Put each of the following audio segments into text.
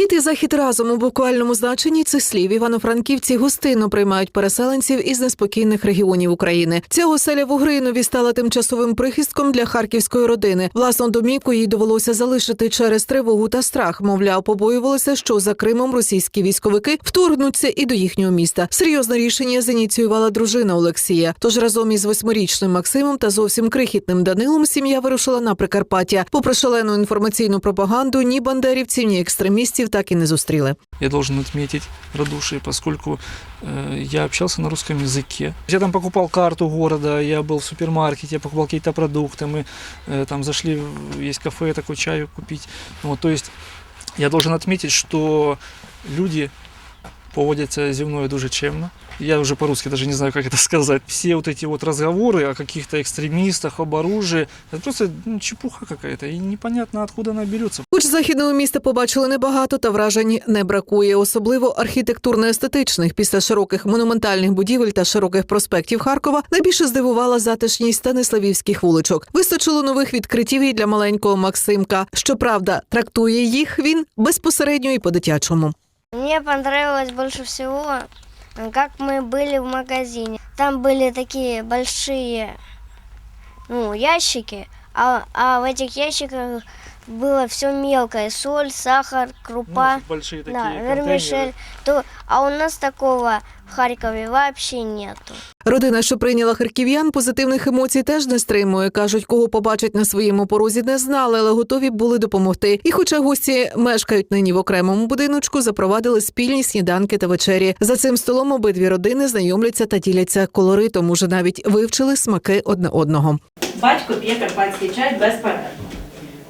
Схід і захід разом у буквальному значенні цих слів івано-франківці гостинно приймають переселенців із неспокійних регіонів України. Ця оселя в Угринові стала тимчасовим прихистком для харківської родини. Власну домівку їй довелося залишити через тривогу та страх. Мовляв, побоювалися, що за Кримом російські військовики вторгнуться і до їхнього міста. Серйозне рішення зініціювала дружина Олексія. Тож разом із восьмирічним Максимом та зовсім крихітним Данилом сім'я вирушила на Прикарпаття. Попри шалену інформаційну пропаганду, ні бандерівців, ні екстремістів так і не зустріли. Я должен отметить радушие, поскольку э, я общался на русском языке. Я там покупал карту города, я был в супермаркете, я покупал какие-то продукты, мы э, там зашли, в- есть кафе, такой чаю купить. Вот, то есть я должен отметить, что люди поводятся зі мною дуже чемно. Я уже по-русски даже не знаю, как это сказать. Все вот эти вот разговоры о каких-то экстремистах, об оружии, это просто ну, чепуха какая-то, и непонятно, откуда она берется. Хоч західного міста побачили небагато, та вражень не бракує, особливо архітектурно-естетичних. Після широких монументальних будівель та широких проспектів Харкова найбільше здивувала затишність станиславівських вуличок. Вистачило нових відкриттів і для маленького Максимка. Щоправда, трактує їх він безпосередньо і по-дитячому. Мне понравилось больше всего, э, как мы были в магазине. Там были такие большие ну, ящики, а, а в этих ящиках было все мелкое. Соль, сахар, крупа, Ну, большие такие да, вермишель. То, а у нас такого в Харькове вообще нету. Родина, що прийняла харків'ян, позитивних емоцій теж не стримує. кажуть, кого побачать на своєму порозі, не знали, але готові були допомогти. І, хоча гості мешкають нині в окремому будиночку, запровадили спільні сніданки та вечері. За цим столом обидві родини знайомляться та діляться колоритом. Уже навіть вивчили смаки одне одного. Батько п'є карпатський чай безперервно.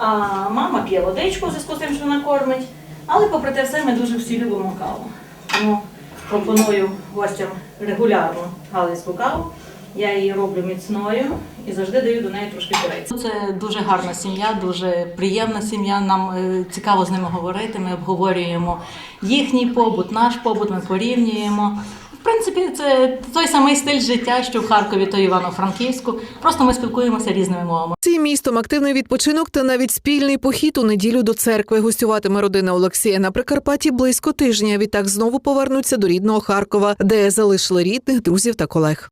А мама п'є водичку в зв'язку з тим, що вона кормить. Але попри те все ми дуже всі любимо каву. Тому пропоную гостям регулярно галицьку каву. Я її роблю міцною і завжди даю до неї трошки корейцю. Це дуже гарна сім'я, дуже приємна сім'я. Нам е, цікаво з ними говорити. Ми обговорюємо їхній побут, наш побут, ми порівнюємо. Принципі, це той самий стиль життя, що в Харкові, та Івано-Франківську. Просто ми спілкуємося різними мовами. Цим містом активний відпочинок та навіть спільний похід у неділю до церкви. Гостюватиме родина Олексія на Прикарпатті близько тижня. Відтак знову повернуться до рідного Харкова, де залишили рідних, друзів та колег.